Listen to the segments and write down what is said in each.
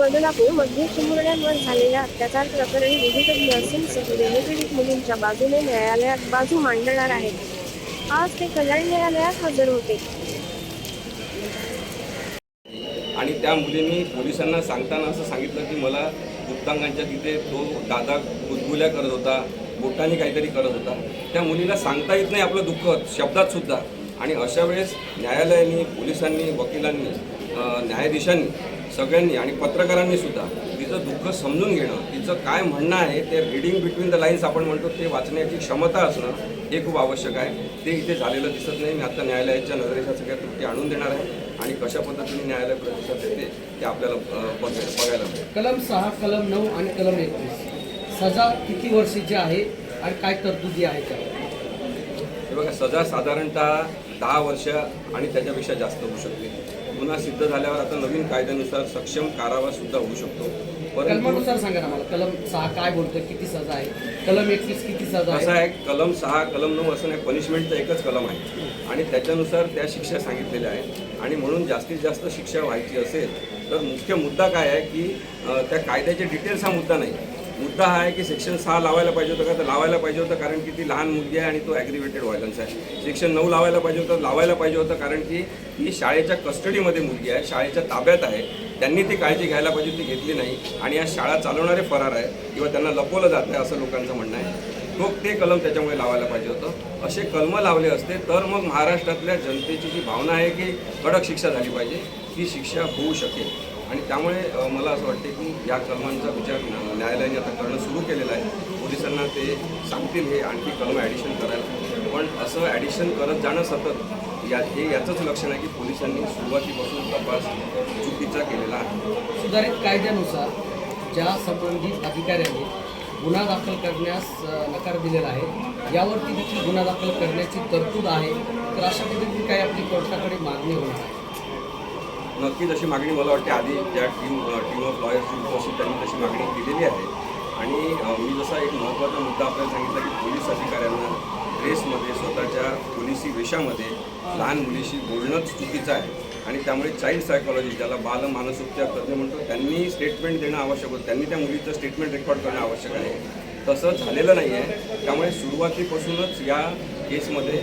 बदलापूरमध्ये चिमुरड्यांवर झालेल्या अत्याचार प्रकरणी विविध नर्सिंगसह पीडित मुलींच्या बाजूने न्यायालयात बाजू मांडणार आहेत. आज ते कल्याण न्यायालयात हजर होते. आणि त्या मुलींनी पोलिसांना सांगताना असं सांगितलं की मला गुप्तांगांच्या तिथे तो दादा गुदगुल्या करत होता बोटाने काहीतरी करत होता. त्या मुलीला सांगता येत नाही आपलं दुःख शब्दात सुद्धा. आणि अशा वेळेस न्यायालयाने पोलिसांनी वकिलांनी न्यायाधीशांनी सगळ्यांनी आणि पत्रकारांनी सुद्धा तिचं दुःख समजून घेणं तिचं काय म्हणणं आहे ते रिडिंग बिटवीन द लाईन्स आपण म्हणतो ते वाचण्याची क्षमता असणं हे खूप आवश्यक आहे. ते इथे झालेलं दिसत नाही. मी आता न्यायालयाच्या नजरेच्या सगळ्या त्रुटी आणून देणार आहे आणि कशा पद्धतीने न्यायालय प्रतिसाद देते ते आपल्याला बघायला मिळेल. कलम सहा कलम नऊ आणि कलम एकवीस. सजा किती वर्षाची आहे आणि काय तरतुदी आहे त्या हे बघा सजा साधारणतः दहा वर्ष आणि त्याच्यापेक्षा जास्त होऊ शकते. गुन्हा सिद्ध झाल्यावर आता नवीन कायद्यानुसार सक्षम कारावास सुद्धा होऊ शकतो. कलमानुसार सांगा ना मला. कलम सहा काय बोलतोय? किती सजा आहे? कलम एकवीस किती सजा असं आहे आहे कलम सहा कलम नऊ असं नाही. पनिशमेंटचं एकच कलम आहे. आणि त्याच्यानुसार त्या शिक्षा सांगितलेल्या आहेत. आणि म्हणून जास्तीत जास्त शिक्षा व्हायची असेल तर मुख्य मुद्दा काय आहे की अं, त्या कायद्याचे डिटेल्स हा मुद्दा नाही. मुद्दा हा आहे की सेक्शन सहा लावायला पाहिजे होतं का? तर लावायला पाहिजे होतं कारण की ती लहान मुलगी आहे आणि तो ॲग्रिवेटेड व्हायलन्स आहे. सेक्शन नऊ लावायला पाहिजे होतं लावायला पाहिजे होतं कारण की ही शाळेच्या कस्टडीमध्ये मुलगी आहे शाळेच्या ताब्यात आहे. त्यांनी ती काळजी घ्यायला पाहिजे ती घेतली नाही. आणि या शाळा चालवणारे फरार आहे किंवा त्यांना लपवलं जात आहे असं लोकांचं म्हणणं आहे. तो ते कलम त्याच्यामुळे लावायला पाहिजे होतं. असे कलम लावले असते तर मग महाराष्ट्रातल्या जनतेची जी भावना आहे की कडक शिक्षा झाली पाहिजे ती शिक्षा होऊ शकेल. आणि त्यामुळे मला असं वाटते की या कलमांचा विचार न- न्यायालयाने आता करणं सुरू केलेलं आहे पोलिसांना ते सांगतील हे आणखी कलम ॲडिशन करायला. पण असं ॲडिशन करत जाणं सतत या हे याचंच लक्षण आहे की पोलिसांनी सुरुवातीपासून तपास चुकीचा केलेला आहे. सुधारित कायद्यानुसार ज्या संबंधित अधिकाऱ्यांनी गुन्हा दाखल करण्यास नकार दिलेला आहे यावरती देखील गुन्हा दाखल करण्याची तरतूद आहे तर अशा पद्धतीने काही आपली कोर्टाकडे मागणी होणार आहे? नक्कीच अशी मागणी मला वाटते आधी ज्या टीम टीम ऑफ लॉयर्सची उपस्थित त्यांनी तशी मागणी केलेली आहे. आणि मी जसा एक महत्त्वाचा मुद्दा आपल्याला सांगितला की पोलीस अधिकाऱ्यांना ड्रेसमध्ये स्वतःच्या पोलिसी वेशामध्ये लहान मुलीशी बोलणंच चुकीचं आहे. आणि त्यामुळे चाइल्ड सायकॉलॉजी ज्याला बाल मानसोपचार तज्ज्ञ म्हणतो त्यांनी स्टेटमेंट देणं आवश्यक होतं. त्यांनी त्या मुलीचं स्टेटमेंट रेकॉर्ड करणं आवश्यक आहे. तसं झालेलं नाही आहे त्यामुळे सुरुवातीपासूनच या केसमध्ये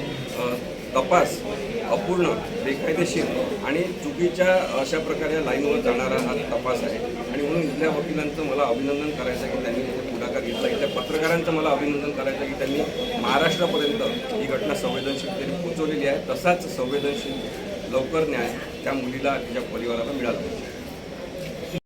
तपास अपूर्ण बेकायदेशीर आणि चुकीच्या अशा प्रकारे लाईनवर जाणारा हा तपास आहे. आणि म्हणून इथल्या वकिलांचं मला अभिनंदन करायचं आहे की त्यांनी इथे पुढाकार घेतला. इथल्या पत्रकारांचं मला अभिनंदन करायचं आहे की त्यांनी महाराष्ट्रापर्यंत ही घटना संवेदनशीलतेने पोचवलेली आहे. तसाच संवेदनशील लवकर न्याय त्या मुलीला तिच्या परिवाराला मिळाला. पाहिजे